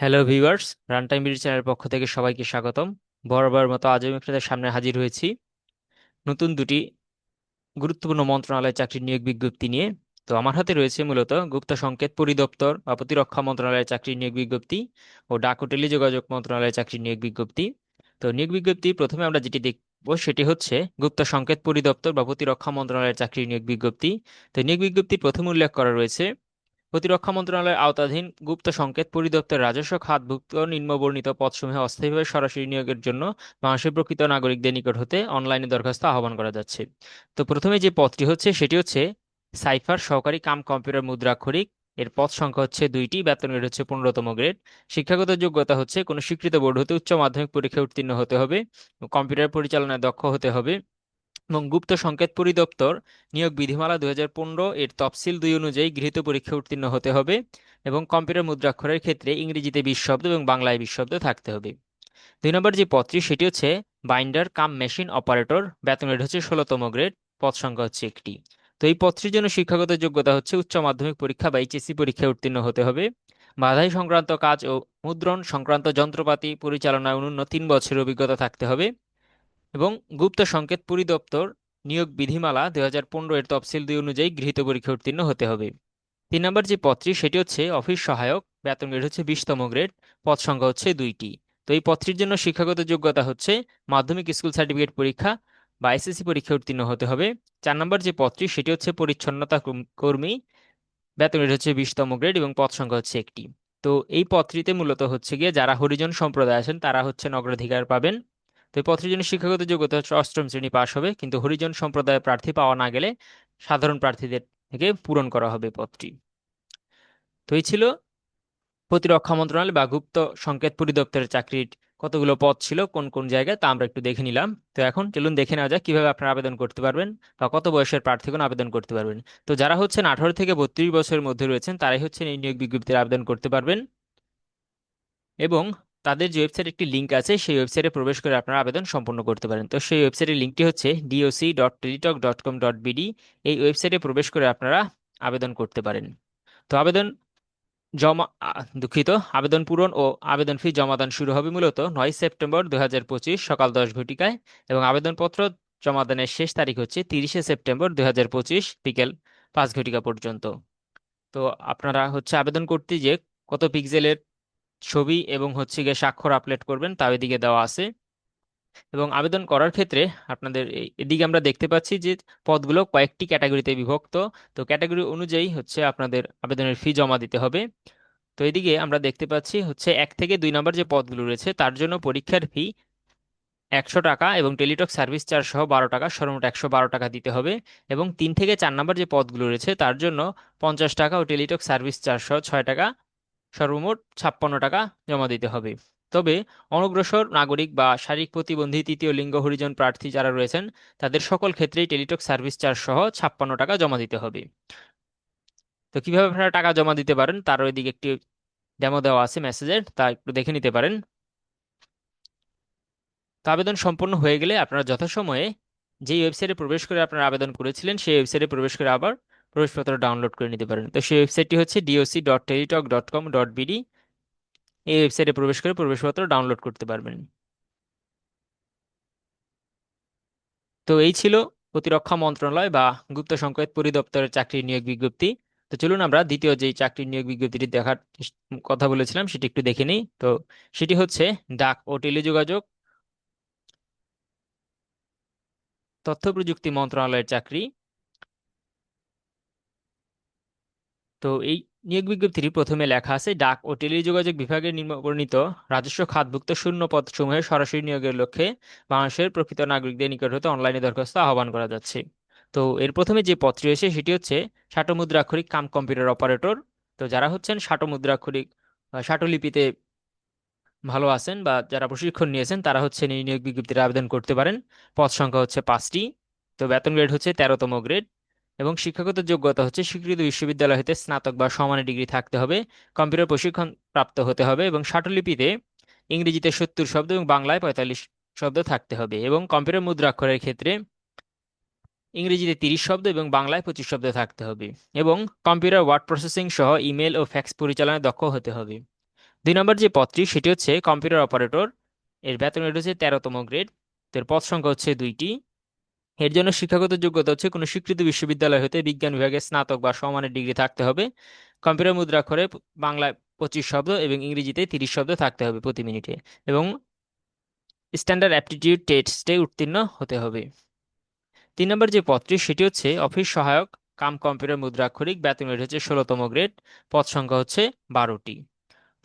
Hello viewers runtime BD চ্যানেলের পক্ষ থেকে সবাইকে স্বাগতম। বরাবর মতো আজও আমি আপনাদের সামনে হাজির হয়েছি নতুন দুটি গুরুত্বপূর্ণ মন্ত্রণালয় চাকরির নিয়োগ বিজ্ঞপ্তি নিয়ে। তো আমার হাতে রয়েছে মূলত গুপ্ত সংকেত পরিদপ্তর বা প্রতিরক্ষা মন্ত্রণালয়ের চাকরির নিয়োগ বিজ্ঞপ্তি ও ডাক ও টেলিযোগাযোগ মন্ত্রণালয়ের চাকরির নিয়োগ বিজ্ঞপ্তি। তো নিয়োগ বিজ্ঞপ্তি প্রথমে আমরা যেটি দেখব সেটি হচ্ছে গুপ্ত সংকেত পরিদপ্তর বা প্রতিরক্ষা মন্ত্রণালয়ের চাকরির নিয়োগ বিজ্ঞপ্তি। তো নিয়োগ বিজ্ঞপ্তির প্রথম উল্লেখ করা রয়েছে প্রতিরক্ষা মন্ত্রণালয়ের আওতাধীন গুপ্ত সংকেত পরিদপ্তর রাজস্ব খাতভুক্ত নিম্নবর্ণিত পদসমূহে অস্থায়ীভাবে সরাসরি নিয়োগের জন্য বাংলাদেশের প্রকৃত নাগরিকদের নিকট হতে অনলাইনে দরখাস্ত আহ্বান করা যাচ্ছে। তো প্রথমে যে পদটি হচ্ছে, সেটি হচ্ছে সাইফার সহকারী কাম কম্পিউটার মুদ্রাক্ষরিক। এর পদ সংখ্যা হচ্ছে দুইটি, বেতন গ্রেড হচ্ছে পনেরোতম গ্রেড শিক্ষাগত যোগ্যতা হচ্ছে কোনো স্বীকৃত বোর্ড হতে উচ্চ মাধ্যমিক পরীক্ষায় উত্তীর্ণ হতে হবে, কম্পিউটার পরিচালনায় দক্ষ হতে হবে। এবং গুপ্ত সংকেত পরিদপ্তর নিয়োগ বিধিমালা দু হাজার পনেরো এর তফসিল দুই অনুযায়ী গৃহীত পরীক্ষা উত্তীর্ণ হতে হবে এবং কম্পিউটার মুদ্রাক্ষরের ক্ষেত্রে ইংরেজিতে বিশ শব্দ এবং বাংলায় বিশ শব্দ থাকতে হবে। দুই নম্বর যে পদটি, সেটি হচ্ছে বাইন্ডার কাম মেশিন অপারেটর, বেতন গ্রেড হচ্ছে ষোলোতম গ্রেড, পদ সংখ্যা হচ্ছে একটি। তো এই পদটির জন্য শিক্ষাগত যোগ্যতা হচ্ছে উচ্চ মাধ্যমিক পরীক্ষা বা এইচএসসি পরীক্ষায় উত্তীর্ণ হতে হবে। বাধাই সংক্রান্ত কাজ ও মুদ্রণ সংক্রান্ত যন্ত্রপাতি পরিচালনায় অনূন্য তিন বছরের অভিজ্ঞতা থাকতে হবে। এবং গুপ্ত সংকেত পরিদপ্তর নিয়োগ বিধিমালা দুই হাজার পনেরো এর তফসিল দুই অনুযায়ী গৃহীত পরীক্ষা উত্তীর্ণ হতে হবে। তিন নম্বর যে পদটি, সেটি হচ্ছে অফিস সহায়ক, বেতন গ্রেড হচ্ছে বিশতম গ্রেড পদ সংখ্যা হচ্ছে দুইটি। তো এই পদটির জন্য শিক্ষাগত যোগ্যতা হচ্ছে মাধ্যমিক স্কুল সার্টিফিকেট পরীক্ষা বা এসএসসি পরীক্ষা উত্তীর্ণ হতে হবে। চার নম্বর যে পদটি, সেটি হচ্ছে পরিচ্ছন্নতা কর্মী বেতন গ্রেড হচ্ছে বিশতম গ্রেড এবং পদ সংখ্যা হচ্ছে একটি। তো এই পদটিতে মূলত হচ্ছে গিয়ে যারা হরিজন সম্প্রদায় আছেন, তারা হচ্ছে অগ্রাধিকার পাবেন। তো এই পত্রের জন্য শিক্ষাগত যোগ্যতা হচ্ছে অষ্টম শ্রেণি পাশ হবে, কিন্তু হরিজন সম্প্রদায়ের প্রার্থী পাওয়া না গেলে সাধারণ প্রার্থীদের থেকে পূরণ করা হবে পদটি। তো এই ছিল প্রতিরক্ষা মন্ত্রণালয় বা গুপ্ত সংকেত পরিদপ্তরের চাকরির কতগুলো পদ ছিল, কোন কোন জায়গায় তা আমরা একটু দেখে নিলাম। তো এখন চলুন দেখে নেওয়া যাক কীভাবে আপনারা আবেদন করতে পারবেন বা কত বয়সের প্রার্থীগণ আবেদন করতে পারবেন। তো যারা হচ্ছেন আঠারো থেকে বত্রিশ বছরের মধ্যে রয়েছেন, তারাই হচ্ছেন এই নিয়োগ বিজ্ঞপ্তির আবেদন করতে পারবেন। এবং তাদের যে ওয়েবসাইট একটি লিঙ্ক আছে, সেই ওয়েবসাইটে প্রবেশ করে আপনারা আবেদন সম্পন্ন করতে পারেন। তো সেই ওয়েবসাইটের লিঙ্কটি হচ্ছে DOC dot Teletalk dot com dot BD এই ওয়েবসাইটে প্রবেশ করে আপনারা আবেদন করতে পারেন। তো আবেদন জমা দুঃখিত, আবেদন পূরণ ও আবেদন ফি জমাদান শুরু হবে মূলত নয় সেপ্টেম্বর দু হাজার পঁচিশ সকাল দশ ঘটিকায় এবং আবেদনপত্র জমাদানের শেষ তারিখ হচ্ছে তিরিশে সেপ্টেম্বর দু হাজার পঁচিশ বিকেল পাঁচ ঘটিকা পর্যন্ত। তো আপনারা হচ্ছে আবেদন করতে যে কত পিক্সেলের ছবি এবং হচ্ছে গিয়ে স্বাক্ষর আপলোড করবেন, তা এদিকে দেওয়া আছে। এবং আবেদন করার ক্ষেত্রে আপনাদের এদিকে আমরা দেখতে পাচ্ছি যে পদগুলো কয়েকটি ক্যাটাগরিতে বিভক্ত। তো ক্যাটাগরি অনুযায়ী হচ্ছে আপনাদের আবেদনের ফি জমা দিতে হবে। তো এদিকে আমরা দেখতে পাচ্ছি হচ্ছে এক থেকে দুই নম্বর যে পদগুলো রয়েছে, তার জন্য পরীক্ষার ফি একশো টাকা এবং টেলিটক সার্ভিস চার্জ সহ বারো টাকা, সর্বমোট একশো বারো টাকা দিতে হবে। এবং তিন থেকে চার নম্বর যে পদগুলো রয়েছে, তার জন্য পঞ্চাশ টাকা ও টেলিটক সার্ভিস চার্জ সহ ছয় টাকা সর্বমোট ছাপ্পান্ন টাকা জমা দিতে হবে। তবে অনগ্রসর নাগরিক বা শারীরিক প্রতিবন্ধী তৃতীয় লিঙ্গ হরিজন প্রার্থী যারা রয়েছেন, তাদের সকল ক্ষেত্রেই টেলিটক সার্ভিস চার্জ সহ ছাপ্পান্ন টাকা জমা দিতে হবে। তো কীভাবে আপনারা টাকা জমা দিতে পারেন? তার ওইদিকে একটি ডেমো দেওয়া আছে মেসেজের তা একটু দেখে নিতে পারেন। তো আবেদন সম্পন্ন হয়ে গেলে আপনারা যথাসময়ে যেই ওয়েবসাইটে প্রবেশ করে আপনারা আবেদন করেছিলেন, সেই ওয়েবসাইটে প্রবেশ করে আবার প্রবেশপত্র ডাউনলোড করে নিতে পারেন। তো সেই ওয়েবসাইটটি হচ্ছে DOC dot Teletalk dot com dot BD এই ওয়েবসাইটে প্রবেশ করে প্রবেশপত্র ডাউনলোড করতে পারবেন। তো এই ছিল প্রতিরক্ষা মন্ত্রণালয় বা গুপ্ত সংকেত পরিদপ্তরের চাকরি নিয়োগ বিজ্ঞপ্তি। তো চলুন আমরা দ্বিতীয় যে চাকরি নিয়োগ বিজ্ঞপ্তিটি দেখার কথা বলেছিলাম, সেটি একটু দেখে নিই। তো সেটি হচ্ছে ডাক ও টেলিযোগাযোগ, তথ্য প্রযুক্তি মন্ত্রণালয়ের চাকরি তো এই নিয়োগ বিজ্ঞপ্তিটি প্রথমে লেখা আছে, ডাক ও টেলিযোগাযোগ বিভাগের নিম্নবর্ণিত রাজস্ব খাতভুক্ত শূন্য পদ সমূহে সরাসরি নিয়োগের লক্ষ্যে বাংলাদেশের প্রকৃত নাগরিকদের নিকট হতে অনলাইনে দরখাস্ত আহ্বান করা যাচ্ছে। তো এর প্রথমে যে পদটি রয়েছে সেটি হচ্ছে ষাট মুদ্রাক্ষরিক কাম কম্পিউটার অপারেটর। তো যারা হচ্ছেন ষাট মুদ্রাক্ষরিক ষাটলিপিতে ভালো আছেন বা যারা প্রশিক্ষণ নিয়েছেন তারা হচ্ছে এই নিয়োগ বিজ্ঞপ্তির আবেদন করতে পারেন। পদ সংখ্যা হচ্ছে পাঁচটি। তো বেতন গ্রেড হচ্ছে তেরোতম গ্রেড। এবং শিক্ষাগত যোগ্যতা হচ্ছে স্বীকৃত বিশ্ববিদ্যালয় হতে স্নাতক বা সমানের ডিগ্রি থাকতে হবে, কম্পিউটার প্রশিক্ষণ প্রাপ্ত হতে হবে এবং ষাটলিপিতে ইংরেজিতে সত্তর শব্দ এবং বাংলায় পঁয়তাল্লিশ শব্দ থাকতে হবে এবং কম্পিউটার মুদ্রাক্ষরের ক্ষেত্রে ইংরেজিতে তিরিশ শব্দ এবং বাংলায় পঁচিশ শব্দ থাকতে হবে এবং কম্পিউটার ওয়ার্ড প্রসেসিং সহ ইমেল ও ফ্যাক্স পরিচালনায় দক্ষ হতে হবে। দুই নম্বর যে পদটি, সেটি হচ্ছে কম্পিউটার অপারেটর, এর বেতন রেট হচ্ছে তেরোতম গ্রেড, এর পদ সংখ্যা হচ্ছে দুইটি। এর জন্য শিক্ষাগত যোগ্যতা হচ্ছে কোনো স্বীকৃত বিশ্ববিদ্যালয় হতে বিজ্ঞান বিভাগে স্নাতক বা সমানের ডিগ্রি থাকতে হবে। কম্পিউটার মুদ্রাক্ষরে বাংলায় পঁচিশ শব্দ এবং ইংরেজিতে তিরিশ শব্দ থাকতে হবে প্রতি মিনিটে এবং স্ট্যান্ডার্ড অ্যাপটিটিউড টেস্টে উত্তীর্ণ হতে হবে। তিন নম্বর যে পদটি সেটি হচ্ছে অফিস সহায়ক, কাম কম্পিউটার মুদ্রাক্ষরিক, বেতন রেট হচ্ছে ষোলোতম গ্রেড, পদ সংখ্যা হচ্ছে বারোটি।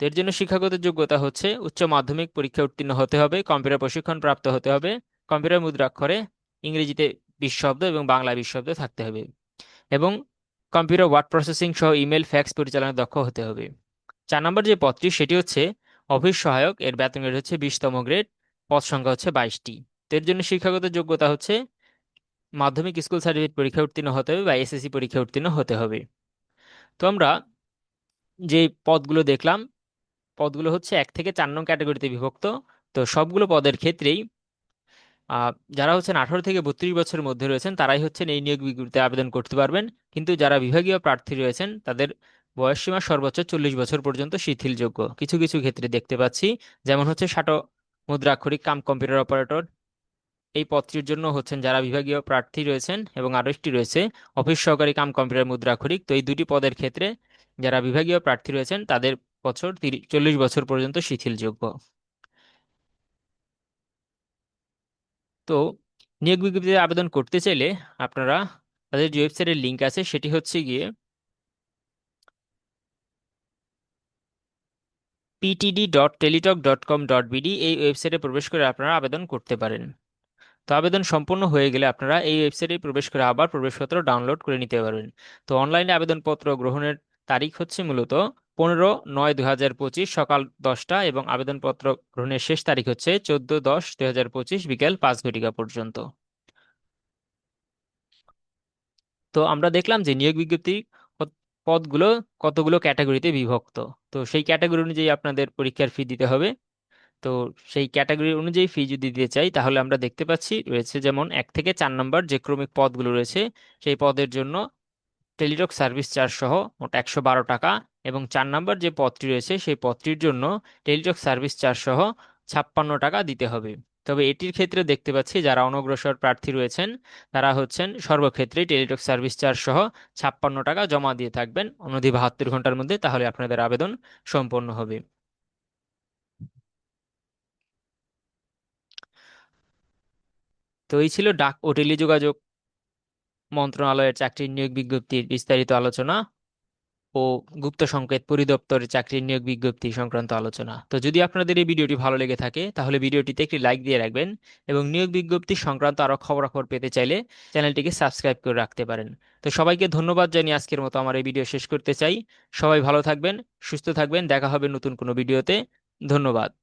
তো এর জন্য শিক্ষাগত যোগ্যতা হচ্ছে উচ্চ মাধ্যমিক পরীক্ষা উত্তীর্ণ হতে হবে, কম্পিউটার প্রশিক্ষণ প্রাপ্ত হতে হবে, কম্পিউটার মুদ্রাক্ষরে ইংরেজিতে বিশ শব্দ এবং বাংলা বিশ শব্দ থাকতে হবে এবং কম্পিউটার ওয়ার্ড প্রসেসিং সহ ইমেল, ফ্যাক্স পরিচালনায় দক্ষ হতে হবে। চার নম্বর যে পদটি, সেটি হচ্ছে অফিস সহায়ক, এর বেতন গ্রেড হচ্ছে বিশতম গ্রেড, পদ সংখ্যা হচ্ছে বাইশটি। তো এর জন্য শিক্ষাগত যোগ্যতা হচ্ছে মাধ্যমিক স্কুল সার্টিফিকেট পরীক্ষা উত্তীর্ণ হতে হবে বা এসএসসি পরীক্ষা উত্তীর্ণ হতে হবে। তো আমরা যে পদগুলো দেখলাম, পদগুলো হচ্ছে এক থেকে চার নং ক্যাটাগরিতে বিভক্ত। তো সবগুলো পদের ক্ষেত্রেই যারা হচ্ছেন আঠারো থেকে বত্রিশ বছরের মধ্যে রয়েছেন, তারাই হচ্ছেন এই নিয়োগ বিজ্ঞপ্তিতে আবেদন করতে পারবেন। কিন্তু যারা বিভাগীয় প্রার্থী রয়েছেন, তাদের বয়সসীমা সর্বোচ্চ চল্লিশ বছর পর্যন্ত শিথিলযোগ্য। কিছু কিছু ক্ষেত্রে দেখতে পাচ্ছি, যেমন হচ্ছে ষাটো মুদ্রাক্ষরিক কাম কম্পিউটার অপারেটর। এই পদটির জন্য হচ্ছেন যারা বিভাগীয় প্রার্থী রয়েছেন এবং আরও একটি রয়েছে, অফিস সহকারী কাম কম্পিউটার মুদ্রাক্ষরিক। তো এই দুটি পদের ক্ষেত্রে যারা বিভাগীয় প্রার্থী রয়েছেন, তাদের বছর তিরিশ চল্লিশ বছর পর্যন্ত শিথিলযোগ্য। তো নিয়োগ বিজ্ঞপ্তিতে আবেদন করতে চাইলে আপনারা তাদের যে ওয়েবসাইটের লিঙ্ক আছে সেটি হচ্ছে গিয়ে PTD dot Teletalk dot com dot BD এই ওয়েবসাইটে প্রবেশ করে আপনারা আবেদন করতে পারেন। তো আবেদন সম্পূর্ণ হয়ে গেলে আপনারা এই ওয়েবসাইটে প্রবেশ করে আবার প্রবেশপত্র ডাউনলোড করে নিতে পারবেন। তো অনলাইনে আবেদনপত্র গ্রহণের তারিখ হচ্ছে মূলত পনেরো নয় দু হাজার পঁচিশ সকাল দশটা এবং আবেদনপত্র গ্রহণের শেষ তারিখ হচ্ছে চোদ্দ দশ দু হাজার পঁচিশ বিকেল পাঁচ ঘটিকা পর্যন্ত। তো আমরা দেখলাম যে নিয়োগ বিজ্ঞপ্তি পদগুলো কতগুলো ক্যাটাগরিতে বিভক্ত। তো সেই ক্যাটাগরি অনুযায়ী আপনাদের পরীক্ষার ফি দিতে হবে। তো সেই ক্যাটাগরি অনুযায়ী ফি যদি দিতে চাই, তাহলে আমরা দেখতে পাচ্ছি রয়েছে যেমন এক থেকে চার নম্বর যে ক্রমিক পদগুলো রয়েছে, সেই পদের জন্য টেলিটক সার্ভিস চার্জ সহ মোট একশো বারো টাকা এবং চার নম্বর যে পথটি রয়েছে, সেই পথটির জন্য টেলিটক সার্ভিস চার্জ সহ ছাপ্পান্ন টাকা দিতে হবে। তবে এটির ক্ষেত্রে দেখতে পাচ্ছি যারা অনগ্রসর প্রার্থী রয়েছেন, তারা হচ্ছেন সর্বক্ষেত্রেই টেলিটক সার্ভিস চার্জ সহ ছাপ্পান্ন টাকা জমা দিয়ে থাকবেন। অনধি বাহাত্তর ঘণ্টার মধ্যে তাহলে আপনাদের আবেদন সম্পন্ন হবে। তো এই ছিল ডাক ও টেলিযোগাযোগ মন্ত্রণালয়ের চাকরির নিয়োগ বিজ্ঞপ্তির বিস্তারিত আলোচনা। ও গুপ্ত সংকেত পরিদপ্তরের চাকরির নিয়োগ বিজ্ঞপ্তি সংক্রান্ত আলোচনা। তো যদি আপনাদের এই ভিডিওটি ভালো লেগে থাকে, তাহলে ভিডিওটিতে একটি লাইক দিয়ে রাখবেন এবং নিয়োগ বিজ্ঞপ্তি সংক্রান্ত আরও খবরাখবর পেতে চাইলে চ্যানেলটিকে সাবস্ক্রাইব করে রাখতে পারেন। তো সবাইকে ধন্যবাদ জানিয়ে আজকের মতো আমার এই ভিডিও শেষ করতে চাই। সবাই ভালো থাকবেন, সুস্থ থাকবেন, দেখা হবে নতুন কোনো ভিডিওতে। ধন্যবাদ।